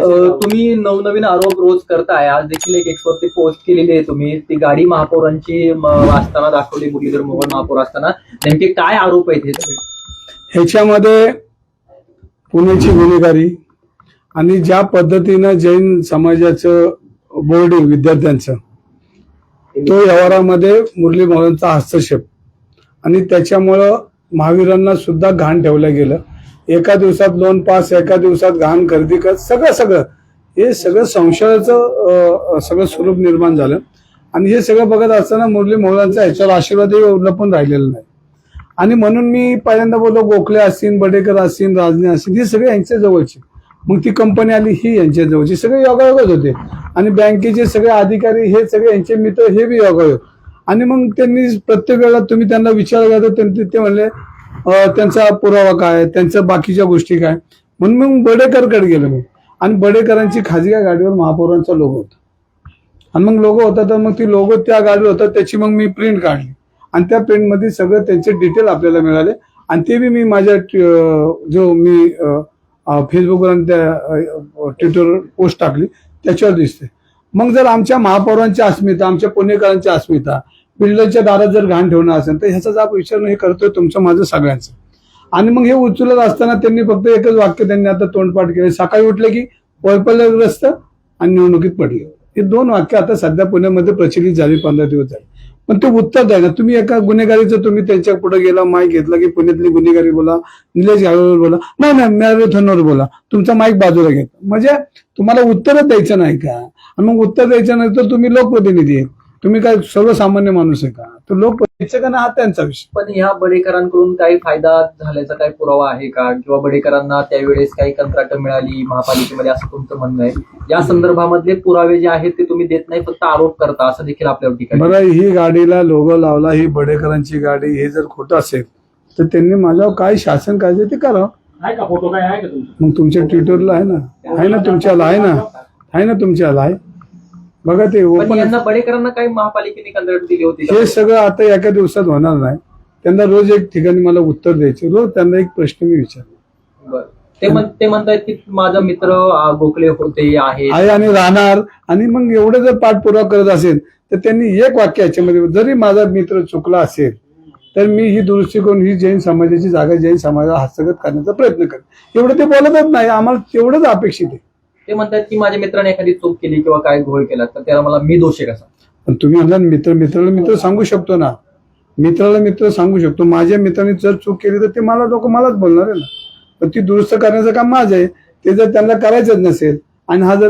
तुम्ही नवनवीन आरोप रोज करताय. आज देखील एक एक्सवरती पोस्ट केलेली आहे तुम्ही. ती गाडी महापौरांची असताना दाखवली मुरलीधर मोहोळ महापौर असताना. नेमके काय आरोप आहेत हे सगळे? ह्याच्यामध्ये पुण्याची गुन्हेगारी आणि ज्या पद्धतीनं जैन समाजाचं बोर्डिंग विद्यार्थ्यांचं तो व्यवहारामध्ये मुरली मोहनचा हस्तक्षेप. आणि त्याच्यामुळं महावीरांना सुद्धा घाण ठेवलं गेलं. एका दिवसात लोन पास एका दिवसात घाण खरेदी कर सगळं सगळं. हे सगळं संशयाचं सगळं स्वरूप निर्माण झालं. आणि हे सगळं बघत असताना मुरली मोहळांचा ह्याच्यावर आशीर्वादही लपून राहिलेला नाही. आणि म्हणून मी पहिल्यांदा बोललो गोखले असतील बडेकर असतील राजने असतील हे सगळे यांच्या जवळचे. मग ती कंपनी आली ही यांच्या जवळची. सगळे योगायोगच होते. आणि बँकेचे सगळे अधिकारी हे सगळे यांचे मित्र हे बी योगायोग. आणि मग त्यांनी प्रत्येक वेळेला तुम्ही त्यांना विचारला तर त्यांचे ते म्हणले त्यांचा पुरावा काय त्यांच्या बाकीच्या गोष्टी काय? म्हणून मग बडेकरकडे गेलो मी. आणि बडेकरांची खाजगी गाडीवर महापौरांचा लोगो होता. आणि मग लोगो होता तर मग ती लोगो त्या गाडीवर होता त्याची मग मी प्रिंट काढली. आणि त्या प्रिंटमध्ये सगळं त्यांचे डिटेल आपल्याला मिळाले. आणि ते बी मी माझ्या जो मी फेसबुकवर आणि त्या ट्विटरवर पोस्ट टाकली त्याच्यावर दिसते. मग जर आमच्या महापौरांची अस्मिता आमच्या पुणेकरांची अस्मिता बिल्डरच्या दारात जर घाण ठेवणं असेल तर ह्याचा जाप विचारणं हे करतोय तुमचं माझं सगळ्यांचं. आणि मग हे उचलत असताना त्यांनी फक्त एकच वाक्य त्यांनी आता तोंडपाठ केले. सकाळी उठले की वैफल्यग्रस्त आणि निवडणुकीत पडले. हे दोन वाक्य आता सध्या पुण्यामध्ये प्रचलित झाली पंधरा दिवस झाले. पण ते उत्तर द्या ना तुम्ही एका गुन्हेगारीचं तुम्ही त्यांच्या पुढे गेला माईक घेतला की पुण्यातली गुन्हेगारी बोला निलेश गाळवर बोला. नाही नाही मॅरेथॉनवर बोला. तुमचा माईक बाजूला घेत म्हणजे तुम्हाला उत्तरच द्यायचं नाही का? आणि मग उत्तर द्यायचं नाही तर तुम्ही लोकप्रतिनिधी आहे तुम्ही काय सर्वसामान्य माणूस आहे का? तर लोकप्रतिनिधी का ना हा त्यांचा विषय. पण ह्या बडेकरांकडून काही फायदा झाल्याचा काही पुरावा आहे का? किंवा बडेकरांना त्यावेळेस काही कंत्राट मिळाली महापालिकेमध्ये असं तुमचं म्हणणं आहे? या संदर्भामधले पुरावे जे आहेत ते तुम्ही देत नाही फक्त आरोप करता असं देखील आपल्यावर टीका आहे. बरं ही गाडीला लोगो लावला ही बडेकरांची गाडी हे जर खोटं असेल तर त्यांनी माझ्यावर काय शासन कायदे ते करावं. आहे का? फोटो काय आहे का तुमचा? मग तुमच्या ट्विटरला आहे ना? आहे ना तुमच्याला? आहे ना? आहे ना तुमच्याला? आहे? बघा ते पण ओपन यांना बडेकरांना काही महापालिकेने कंत्राट दिली होती. का? हे सगळं आता एका दिवसात होणार नाही. त्यांना रोज एक ठिकाणी मला उत्तर द्यायचे. रोज त्यांना एक प्रश्न मी विचारतो. बरं. ते म्हण ते म्हणतायत की माझा मित्र आ, गोखले होते आहे आहे आणि राहणार. आणि मग एवढं जर पाठपुरावा करत असेल तर त्यांनी एक वाक्य याच्यामध्ये जरी माझा मित्र चुकला असेल तर मी ही दुरुस्ती करून ही जैन समाजाची जागा जैन समाजाला हस्तगत करण्याचा प्रयत्न करेन. एवढं ते बोलतच नाही. आम्हाला तेवढंच अपेक्षित आहे. ते म्हणतात की माझ्या मित्राने एखादी चूक केली किंवा काय घोळ केला तर त्याला मला मी दोषी कसा? पण तुम्ही म्हणला मित्र मित्राला मित्र सांगू शकतो ना. मित्राला मित्र सांगू शकतो. माझ्या मित्राने जर चूक केली तर ते मला लोक मलाच बोलणार आहे ना. पण ती दुरुस्त करण्याचं काम माझं आहे. ते जर त्यांना करायचंच नसेल आणि हा जर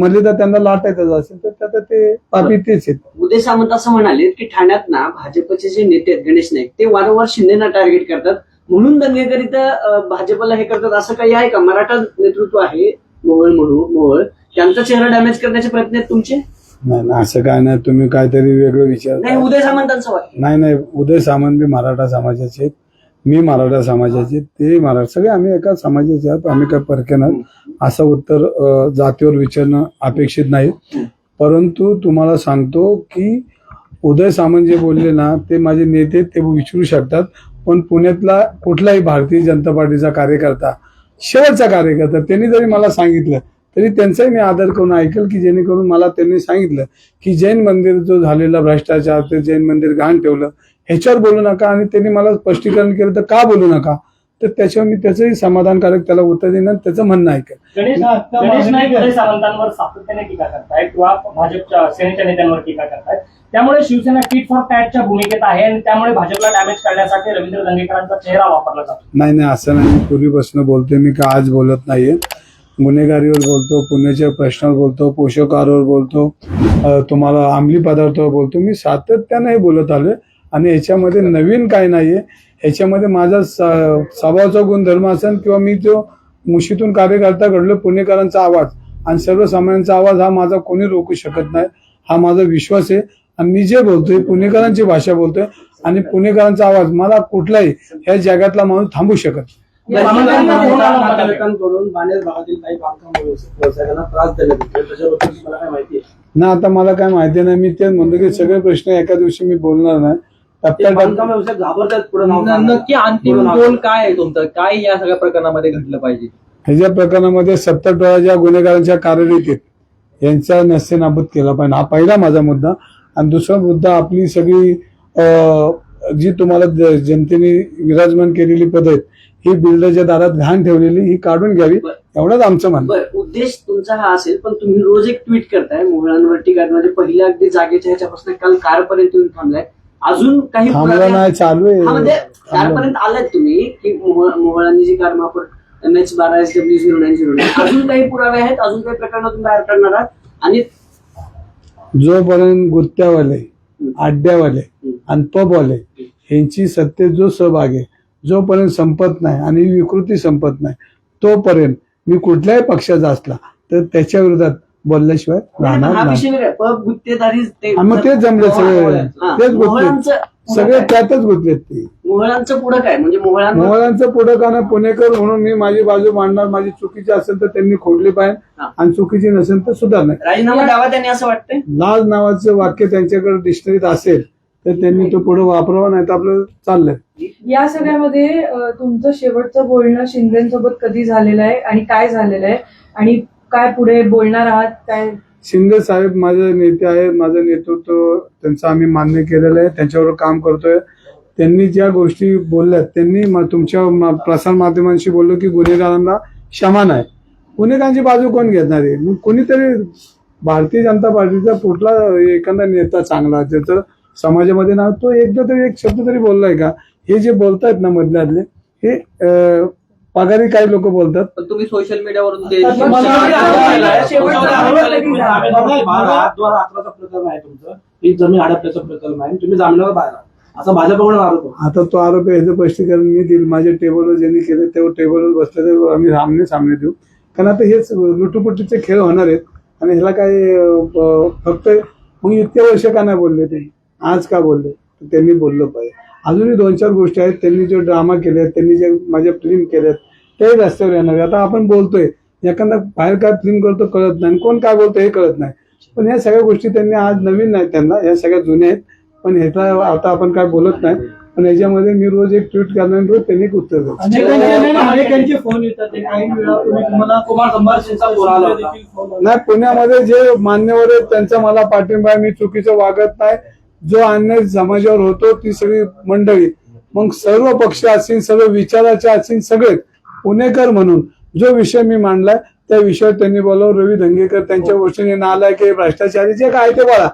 मर्यादा त्यांना लाटायचा असेल तर त्यात ते पापी तेच आहेत. उदय सामंत असं म्हणाले की ठाण्यात ना भाजपचे जे नेते आहेत गणेश नाईक ते वारंवार शिंदेना टार्गेट करतात. म्हणून दंगेकर इथं अं, भाजपला हे करतात. असं काही आहे का? मराठा नेतृत्व आहे. मोहोळ म्हणून मोहोळ. त्यांचा चेहरा डॅमेज करण्याचे प्रयत्न आहेत तुमचे? नाही नाही असं काय नाही. तुम्ही काहीतरी वेगळं विचार नाही उदय सामंतांचं नाही नाही उदय सामंत बी मराठा समाजाचे आहेत. मी मराठा समाजाचे ते मराठा सगळे आम्ही एका समाजाचे आहोत. आम्ही काय परके नाही. असं उत्तर अं, जातीवर विचारणं अपेक्षित नाही. परंतु तुम्हाला सांगतो की उदय सामंत जे बोलले ना ते माझे नेते ते विचारू शकतात. पण पुण्यातला कुठलाही भारतीय जनता पार्टीचा कार्यकर्ता शेवटचा कार्यकर्ता. त्यांनी जरी मला सांगितलं तरी त्यांचाही मी आदर करून ऐकेल की जेणेकरून मला त्यांनी सांगितलं की जैन मंदिर जो झालेला भ्रष्टाचार ते जैन मंदिर घाण ठेवलं. ह्याच्यावर बोलू नका आणि त्यांनी मला स्पष्टीकरण केलं तर का बोलू नका? तर त्याच्यावर मी त्याचंही समाधानकारक त्याला उत्तर देईन आणि त्याचं म्हणणं ऐकेल. सामंतांवर सातत्याने टीका करतायत किंवा भाजपच्या सेनेच्या नेत्यांवर टीका करतायत. त्यामुळे शिवसेना फिट फॉर टॅटच्या भूमिकेत आहे आणि त्यामुळे भाजपला डॅमेज करण्यासाठी रवींद्र दंगेकरांचा चेहरा वापरला जातो. नाही नाही असं नाही. पूर्वीपासून बोलतोय. मी का आज बोलत नाहीये? गुन्हेगारीवर बोलतो पुण्याच्या प्रश्नावर बोलतो पोषकावर बोलतो तुम्हाला अंमली पदार्थावर बोलतो. मी सातत्याने बोलत आलोय आणि याच्यामध्ये नवीन काय नाहीये. याच्यामध्ये माझा स्वभावाचा गुणधर्म असेल किंवा मी जो मुशीतून कार्यकर्ता घडलो पुणेकरांचा आवाज आणि सर्वसामान्यांचा आवाज हा माझा कोणी रोखू शकत नाही. हा माझा विश्वास आहे. आणि मी जे बोलतोय पुणेकरांची भाषा बोलतोय आणि पुणेकरांचा आवाज मला कुठलाही ह्या जगातला माणूस थांबू शकत ना आता मला काय माहिती नाही. मी तेच म्हणतो की सगळे प्रश्न एका दिवशी मी बोलणार नाही. नक्की अंतिम पुढं नाव गोल काय आहे तुमचं? काय या सगळ्या प्रकरणामध्ये घडलं पाहिजे? ह्याच्या प्रकरणामध्ये सत्तर टोळा ज्या गुन्हेगारांच्या कार्यरीतीत यांचा नसते नाबूद केला पाहिजे. हा पहिला माझा मुद्दा. आणि दुसरा मुद्दा आपली सगळी जी तुम्हाला जनतेने विराजमान केलेली पद आहेत ही बिल्डरच्या दारात घाण ठेवलेली ही काढून घ्यावी एवढंच आमचं म्हणणं. उद्देश तुमचा हा असेल पण तुम्ही रोज एक ट्विट करताय मोहळांवर टीका म्हणजे पहिल्या अगदी जागेच्या ह्याच्यापासून काल कारपर्यंत येऊन थांबलाय. अजून काही नाही चालू हा म्हणजे आहे कारपर्यंत आलात तुम्ही की मोह- मोहळांनी जी कार वापर एम एच बारा S W zero nine zero nine. अजून काही पुरावे आहेत? अजून काही प्रकरणातून बाहेर काढणार आहात? आणि जोपर्यंत गुत्त्यावाले अड्ड्यावाले आणि पबवाले यांची सत्तेत जो सहभाग आहे जोपर्यंत संपत नाही आणि विकृती संपत नाही तोपर्यंत मी कुठल्याही पक्षाचा असला तर त्याच्या विरोधात बोलल्याशिवाय राहणार हा नाही. हा, मग तेच जमले सगळे. तेच पुढं सगळे? त्यातच गुंतलेत ते. मोहळांचं पुढं काय? म्हणजे पुढं का नाही पुणेकर म्हणून मी माझी बाजू मांडणार माझी चुकीची असेल तर त्यांनी खोडली पाहिजे. आणि चुकीची नसेल तर सुधारणार राजीनामा द्यावा त्यांनी असं वाटतंय? लाज नावाचं वाक्य त्यांच्याकडे डिक्शनरीत असेल तर त्यांनी तो पुढे वापरावा नाही तर आपलं चाललंय. या सगळ्यामध्ये तुमचं शेवटचं बोलणं शिंदेसोबत कधी झालेलं आहे आणि काय झालेलं आहे आणि काय पुढे बोलणार आहात? काय शिंदे साहेब माझे नेते आहेत माझं नेतृत्व त्यांचं आम्ही मान्य केलेलं आहे त्यांच्यावर काम करतोय. त्यांनी ज्या गोष्टी बोलल्यात त्यांनी तुमच्या प्रसार माध्यमांशी बोललो की गुन्हेगारांना क्षमा नाही. गुन्हेगारांची बाजू कोण घेणार आहे? मग कोणीतरी भारतीय जनता पार्टीचा कुठला एखादा नेता चांगला ज्याचं समाजामध्ये ना तो एकदा तरी एक शब्द तरी बोललाय का? हे जे बोलतायत ना मधल्यातले हे पगारी काही लोक बोलतात. पण तुम्ही सोशल मीडियावरून ते आहे प्रकरण तुमचं. ही जमीन हडपल्याचं प्रकरण आहे तुम्ही जामिनावर बाहेर आहात. असा भाजपकडून आरोप. आता तो आरोप आहे याचं स्पष्टीकरण मी देईल. माझ्या टेबलवर ज्यांनी केलं तेव्हा टेबलवर बसले तर आम्ही सामने सामने देऊ. कारण आता हेच लुटुपुटीचे खेळ होणार आहेत. आणि ह्याला काय अं, फक्त मग इतके वर्ष का नाही बोलले ते? आज का बोलले? तर त्यांनी बोललं पाहिजे. अजूनही दोन चार गोष्टी आहेत. त्यांनी जो ड्रामा केले त्यांनी जे माझ्या फिल्म केल्यात ते रस्त्यावर येणार आहे. आता आपण बोलतोय एखादा बाहेर काय फिल्म करतो कळत नाही. आणि कोण काय बोलतो हे कळत नाही. पण ह्या सगळ्या गोष्टी त्यांनी आज नवीन नाहीत त्यांना. ह्या सगळ्या जुन्या आहेत. पण ह्याचा आता आपण काय बोलत नाही. पण याच्यामध्ये मी रोज एक ट्विट करणार आणि रोज त्यांनी एक उत्तर देतो अनेकांचे अनेकांचे फोन येतात. ते काही वेळा तुम्ही तुम्हाला कुमार संभार सिंगचा फोन आला. होता नाही पुण्यामध्ये जे मान्यवर आहेत त्यांचा मला पाठिंबा आहे. मी चुकीचं वागत नाही. जो अन्याय समाजावर होतो ती सगळी मंडळी. मग सर्व पक्ष असतील सर्व विचाराचे असतील सगळे पुणेकर म्हणून जो विषय मी मांडलाय त्या विषयावर त्यांनी बोलावं. रवी धंगेकर त्यांच्या गोष्टीने नालाय की भ्रष्टाचारी जे काय ते बोला.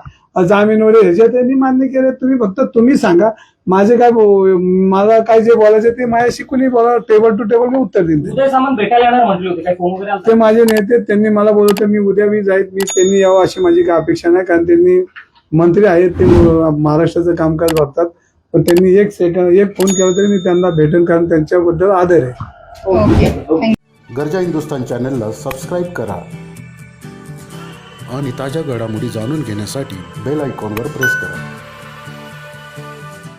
जामीन वगैरे ह्याच्यात त्यांनी मान्य केले. तुम्ही फक्त तुम्ही सांगा. माझे काय मला काय जे बोलायचं ते माझ्याशी कुणी बोला टेबल टू टेबल मी उत्तर आलता? ते. माझे नेते त्यांनी मला बोलवलं मी उद्या मी जाईत मी त्यांनी यावं अशी माझी काय अपेक्षा नाही कारण त्यांनी मंत्री आहेत ते महाराष्ट्राचं कामकाज बघतात. पण त्यांनी एक सेकंड एक फोन केला तरी मी त्यांना भेटेन कारण त्यांच्याबद्दल आदर आहे. गरजा हिंदुस्तान चॅनलला सबस्क्राईब करा. आणि ताज्या घडामोडी जाणून घेण्यासाठी बेल आयकॉनवर प्रेस करा.